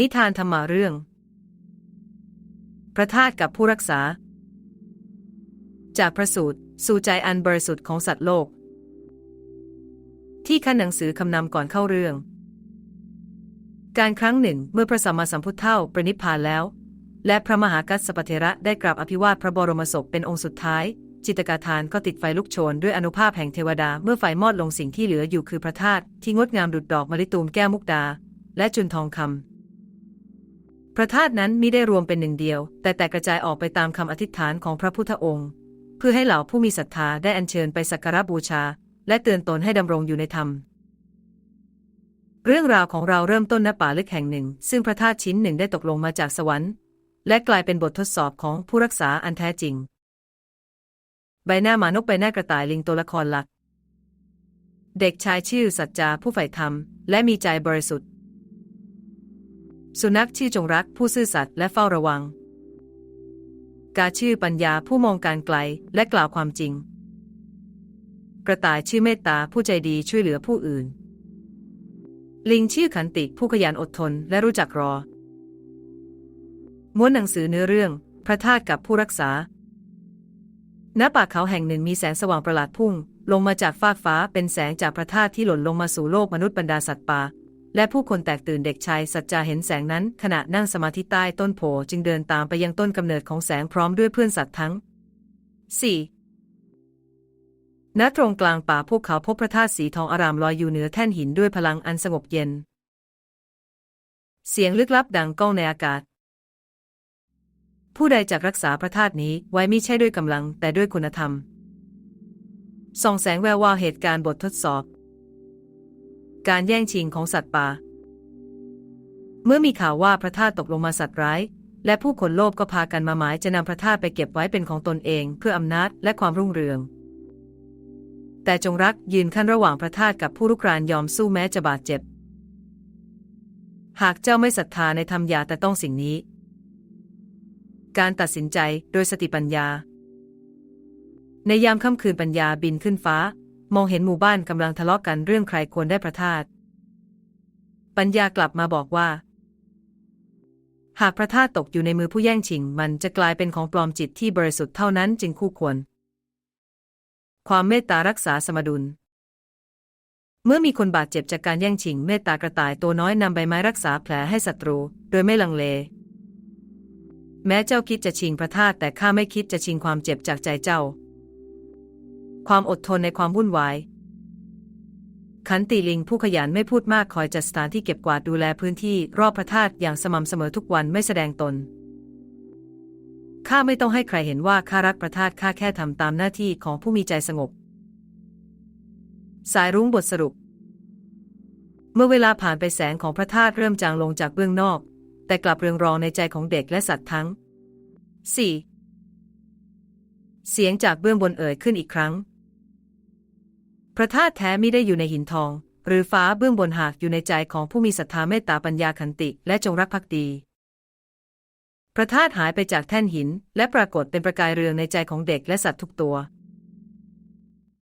นิทานธรรมาเรื่อง พระธาตุกับผู้รักษา จากพระสูตร สู่ใจอันบริสุทธิ์ของสัตว์โลก ที่ขั้นหนังสือคำนำก่อนเข้าเรื่อง การครั้งหนึ่งเมื่อพระสัมมาสัมพุทธเจ้าประนิพพานแล้ว และพระมหากัสสปเทระได้กราบอภิวาทพระบรมศพเป็นองค์สุดท้าย จิตกาทานก็ติดไฟลุกโชนด้วยอนุภาพแห่งเทวดาเมื่อไฟมอดลงสิ่งที่เหลืออยู่คือพระธาตุที่งดงามดุจดอกมะลิตูมแก้วมุกดา และจุนทองคำ พระธาตุนั้นมิได้รวมเป็นหนึ่งเดียว แต่แตกกระจายออกไปตามคำอธิษฐานของพระพุทธองค์ เพื่อให้เหล่าผู้มีศรัทธาได้อัญเชิญไปสักการะบูชา และเตือนตนให้ดำรงอยู่ในธรรม เรื่องราวของเราเริ่มต้นณป่าลึกแห่งหนึ่ง ซึ่งพระธาตุชิ้นหนึ่งได้ตกลงมาจากสวรรค์ และกลายเป็นบททดสอบของผู้รักษาอันแท้จริง ใบหน้าหมานกใบหน้ากระต่ายลิงตัวละครหลัก เด็กชายชื่อสัจจาผู้ใฝ่ธรรม และมีใจบริสุทธิ์ สุนัขชื่อจงรักผู้ซื่อสัตย์และเฝ้าระวัง กาชื่อปัญญาผู้มองการไกลและกล่าวความจริง กระต่ายชื่อเมตตาผู้ใจดีช่วยเหลือผู้อื่น ลิงชื่อขันติผู้ขยันอดทนและรู้จักรอ ม้วนหนังสือเนื้อเรื่อง พระธาตุกับผู้รักษา ณ ป่าเขาแห่งหนึ่งมีแสงสว่างประหลาดพุ่ง ลงมาจากฟากฟ้าเป็นแสงจากพระธาตุที่หล่นลงมาสู่โลกมนุษย์บรรดาสัตว์ป่า และผู้คนแตกตื่นเด็กชายสัจจาเห็นแสงนั้น ขณะนั่งสมาธิใต้ต้นโพจึงเดินตามไปยังต้นกำเนิดของแสงพร้อมด้วยเพื่อนสัตว์ทั้ง 4. ณตรงกลางป่าพวกเขาพบพระธาตุสีทองอารามลอยอยู่เหนือแท่นหินด้วยพลังอันสงบเย็น เสียงลึกลับดังก้องในอากาศ ผู้ใดจักรักษาพระธาตุนี้ไว้ไม่ใช่ด้วยกำลังแต่ด้วยคุณธรรมส่องแสงแวววาวเหตุการณ์บททดสอบ การแย่งชิงของสัตว์ป่า เมื่อมีข่าวว่าพระธาตุตกลงมาสัตว์ร้าย และผู้คนโลภก็พากันมาหมายจะนำพระธาตุไปเก็บไว้เป็นของตนเอง เพื่ออำนาจและความรุ่งเรือง แต่จงรักยืนขั้นระหว่างพระธาตุกับผู้รุกรานยอมสู้แม้จะบาดเจ็บ หากเจ้าไม่ศรัทธาในธรรมยาแต่ต้องสิ่งนี้ การตัดสินใจโดยสติปัญญา ในยามค่ำคืนปัญญาบินขึ้นฟ้า มองเห็นหมู่บ้านกำลังทะเลาะกันเรื่องใครควรได้พระธาตุ ปัญญากลับมาบอกว่า หากพระธาตุตกอยู่ในมือผู้แย่งชิง มันจะกลายเป็นของปลอมจิตที่บริสุทธิ์เท่านั้นจึงคู่ควร ความเมตตารักษาสมดุล เมื่อมีคนบาดเจ็บจากการแย่งชิง เมตตากระต่ายตัวน้อยนำใบไม้รักษาแผลให้ศัตรู โดยไม่ลังเล แม้เจ้าคิดจะชิงพระธาตุแต่ข้าไม่คิดจะชิงความเจ็บจากใจเจ้า ความอดทนในความวุ่นวาย ขันติลิงผู้ขยันไม่พูดมากคอยจัดสถานที่เก็บกวาดดูแลพื้นที่รอบพระธาตุอย่างสม่ำเสมอทุกวันไม่แสดงตน ข้าไม่ต้องให้ใครเห็นว่าข้ารักพระธาตุข้าแค่ทำตามหน้าที่ของผู้มีใจสงบ สายรุ้งบทสรุป เมื่อเวลาผ่านไปแสงของพระธาตุเริ่มจางลงจากเบื้องนอก แต่กลับเรืองรองในใจของเด็กและสัตว์ทั้ง 4. เสียงจากเบื้องบนเอ่ยขึ้นอีกครั้ง พระธาตุแท้มิได้อยู่ในหินทอง หรือฟ้าเบื้องบนหากอยู่ในใจของผู้มีศรัทธาเมตตาปัญญาขันติ และจงรักภักดี พระธาตุหายไปจากแท่นหิน และปรากฏเป็นประกายเรืองในใจของเด็กและสัตว์ทุกตัว